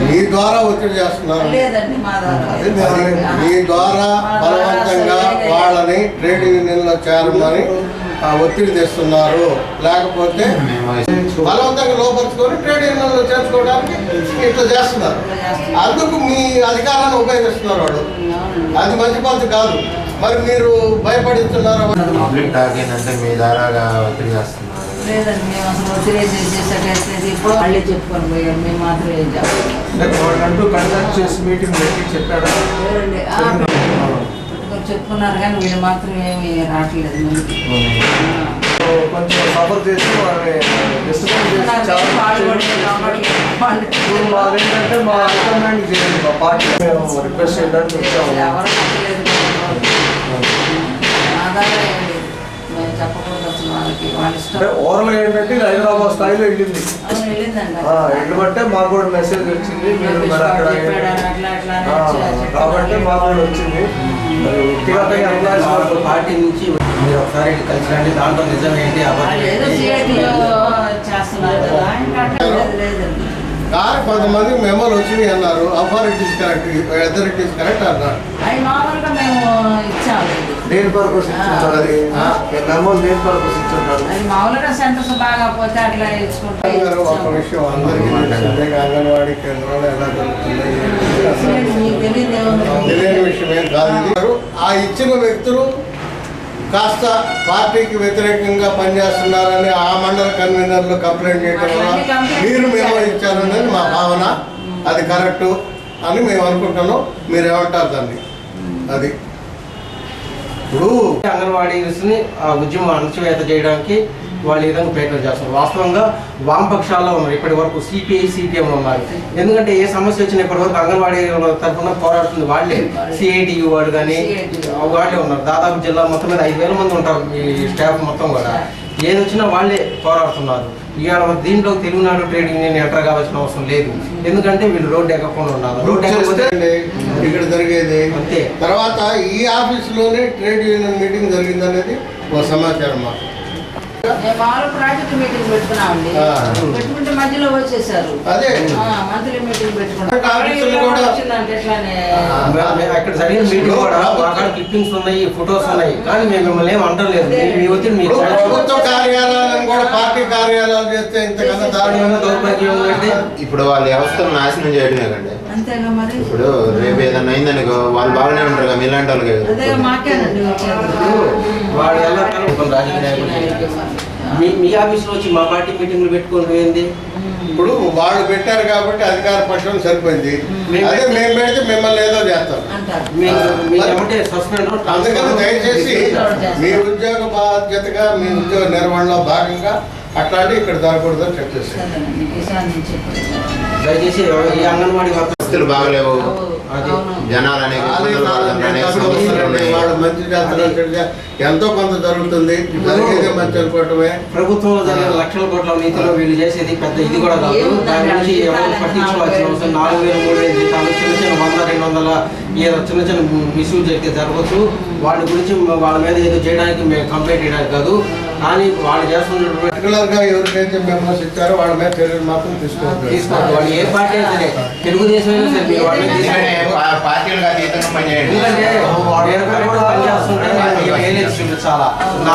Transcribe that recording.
మీ ద్వారా ఒత్తిడి చేస్తున్నారు. లేదండి మా ద్వారా ద్వారా. బలవంతంగా వాళ్ళని ట్రేడ్ యూనియన్లో చేరమని ఆ, ఒత్తిడి తెస్తున్నారు. లేకపోతే బలవంతంగా లోపరుచుకొని ట్రేడ్ యూనియన్లో చేర్చుకోవడానికి ఇట్లా చేస్తున్నారు. అందుకు మీ అధికారాన్ని ఉపయోగిస్తున్నారు వాళ్ళు. అది మంచి పద్ధతి కాదు. మరి మీరు భయపడిస్తున్నారు? పబ్లిక్ టాక్ ఏంటంటే మీ ద్వారాగా ఒత్తిడి చేస్తున్నారు. లేదండి మేము అసలు ఒత్తిడి చేసేసరికి ఇప్పుడు మళ్ళీ చెప్పుకొని పోయాం మేము మాత్రం ఏం చెప్పలేదు. అంటే వాళ్ళంటూ కండక్ట్ చేసి మీటింగ్ పెట్టి చెప్పాడు లేదండి, చెప్పుకున్నారు కానీ వీళ్ళు మాత్రం ఏమి రావట్లేదు కొంచెం సఫర్ చేసి వాళ్ళని డిస్టర్బెన్స్ చేసి నాకు చాలా పాల్గొని చేసి- రావట్లేదు. వాళ్ళు ఇప్పుడు మాదేంటంటే మా రికమెండ్ చేయండి మా పార్టీ మేము రిక్వెస్ట్ చేయడానికి వచ్చాము ఎవరు చెప్పలేదు. ఆధారం అసలు వాళ్ళకి. వాళ్ళ ఇష్టం. అంటే ఓవరాల్ ఏంటంటే ఇది హైదరాబాద్ స్థాయిలో వెళ్ళింది. అవును, వెళ్ళిందండి. ఆ, వెళ్ళబట్టే మాకు కూడా మెసేజ్ వచ్చింది మీరు మరి అక్కడ వాడు చెప్పాడు, అట్లా అట్లా అని ఆ, చెప్పాడు. కాబట్టి మాకు కూడా వచ్చింది. మరి వ్యక్తిగతంగా పార్టీ నుంచి మీరు ఒకసారి కలిసి రండి దాంట్లో నిజం ఏంటి వాళ్ళు ఏదో అబద్ధం సిఐటిలో ఏంటి? చేస్తున్నారు కదా ఇంకా అట్లా లేదు లేదండి కానీ కొంతమంది మెమోలు వచ్చినాయి అన్నారు. అథారిటీస్ కరెక్ట్ అథారిటీస్ కరెక్ట్ అన్నారు. అవి మామూలుగా మేము దేని పర్పస్ ఇచ్చుంటారు అది. పర్పస్ ఇచ్చుంటారు అది మామూలుగా సెంటర్స్ బాగా పోతే అట్లా ఇచ్చుకుంటే గారు ఒక విషయం అందరికీ తెలిసిందే అంగన్వాడీ కేంద్రాలు ఎలా జరుగుతున్నాయి? తెలియని కాదు. ఆ. ఇచ్చిన వ్యక్తులు కాస్త పార్టీకి వ్యతిరేకంగా పనిచేస్తున్నారని ఆ మండల కన్వీనర్లు కంప్లైంట్ చేయడం వల్ల మీరు మేము ఇచ్చారనేది మా భావన. అది కరెక్టు అని మేము అనుకుంటున్నాం. మీరు ఏమంటారు దాన్ని? అది ఇప్పుడు అంగన్వాడీస్ని ఆ ఉద్యమం అణచివేత చేయడానికి వాళ్ళు ఈ విధంగా ప్రయత్నం చేస్తున్నారు. వాస్తవంగా వామపక్షాల్లో ఉన్నారు ఇప్పటి వరకు సిపిఐ సిపిఎం ఉన్నారు. ఎందుకంటే ఏ సమస్య వచ్చినా ఇప్పటి వరకు అంగన్వాడీ తరఫున పోరాడుతుంది వాళ్ళే. సిఐటియు వాళ్ళు కానీ. వాళ్ళే ఉన్నారు. దాదాపు జిల్లా మొత్తం మీద ఐదు వేల మంది ఉంటారు ఈ స్టాఫ్ మొత్తం కూడా. ఏది వచ్చినా వాళ్ళే పోరాడుతున్నారు. ఇవాళ దీంట్లో తెలుగునాడు ట్రేడ్ యూనియన్ ఎంటర్ కావాల్సిన అవసరం లేదు. ఎందుకంటే వీళ్ళు రోడ్డు ఎక్కకుండా ఉన్నారు రోడ్డు చేస్తే ఇక్కడ జరిగేది. అంతే. తర్వాత ఈ ఆఫీసులోనే ట్రేడ్ యూనియన్ మీటింగ్ జరిగిందనేది ఒక సమాచారం మాకు మామూలు ప్రాజెక్ట్ మీటింగ్ పెట్టుకున్నామండి. ఆ. పెట్టుకుంటే మధ్యలో వచ్చేసారు. మంత్లీ మీటింగ్ పెట్టుకున్నాం. క్లిప్పింగ్స్ ఉన్నాయి ఫొటోస్ ఉన్నాయి. కానీ మేము మిమ్మల్ని ఏం అంటలేదు మీ- మీ ఒత్తిడి మీ ఇప్పుడు ప్రభుత్వ కార్యాలయాలను కూడా పార్టీ కార్యాలయాలు చేస్తే ఇంతకన్నా దౌర్భాగ్యం ఇప్పుడు వాళ్ళ వ్యవస్థను నాశనం చేయడమే కండి అంతేగా మరి? ఇప్పుడు రేపు ఏదైనా అయిందనుకో వాళ్ళు బాగానే ఉంటారు కదా మీలాంటి వాళ్ళకి అదే మాకేనండి వాడు ఎలా కలుపుకొని రాజకీయ నాయకులు చేయాలి. మీ మీ ఆఫీస్లో వచ్చి మా పార్టీ మీటింగ్లు పెట్టుకొని పోయింది. ఇప్పుడు వాళ్ళు పెట్టారు కాబట్టి అధికార పక్షం సరిపోయింది. మేము అదే మేము పెడితే మిమ్మల్ని ఏదో చేస్తాం. అందుకని దయచేసి మీ ఉద్యోగ బాధ్యతగా మీ ఉద్యోగ నిర్వహణలో భాగంగా అట్లాంటి ఇక్కడ జరగకూడదని చెక్ చేస్తాం చెప్పండి. దయచేసి ఈ అంగన్వాడీ పరిస్థితులు బాగలేవు. జనాలు అనేక వాళ్ళు మంచి. ఎంతో కొంత జరుగుతుంది. జరిగేదే మంచి అనుకోవటమే. ప్రభుత్వంలో జరిగిన లక్షల కోట్ల నీతిలో వీళ్ళు చేసేది పెద్ద ఇది కూడా కాదు. దాని గురించి ఎవరు పట్టించుకోవాల్సిన నాలుగు అవసరం నాలుగు వేల మూడు వేల జీతాలు చిన్న చిన్న వంద రెండు వందల ఏదో చిన్న చిన్న మిస్యూజ్ జరిగితే జరగవచ్చు. వాళ్ళ గురించి వాళ్ళ మీద ఏదో చేయడానికి మేము కంప్లైంట్ చేయడానికి కాదు. కానీ వాళ్ళు చేస్తున్నటువంటి పర్టికులర్గా ఎవరికైతే మెంబర్స్ ఇచ్చారో వాళ్ళ మీద చర్యలు మాత్రం తీసుకోవాలి తీసుకోండి వాళ్ళు ఏ పార్టీ అయినా సరే తెలుగుదేశం అయినా సరే మీరు వాళ్ళని ఎందుకంటే తీసుకోండి. పా- పార్టీలకు అతీతంగా పనిచేయండి. ఎందుకంటే వేరే కూడా పనిచేస్తుంటే నేను ఏలేదు చూపించాలా నా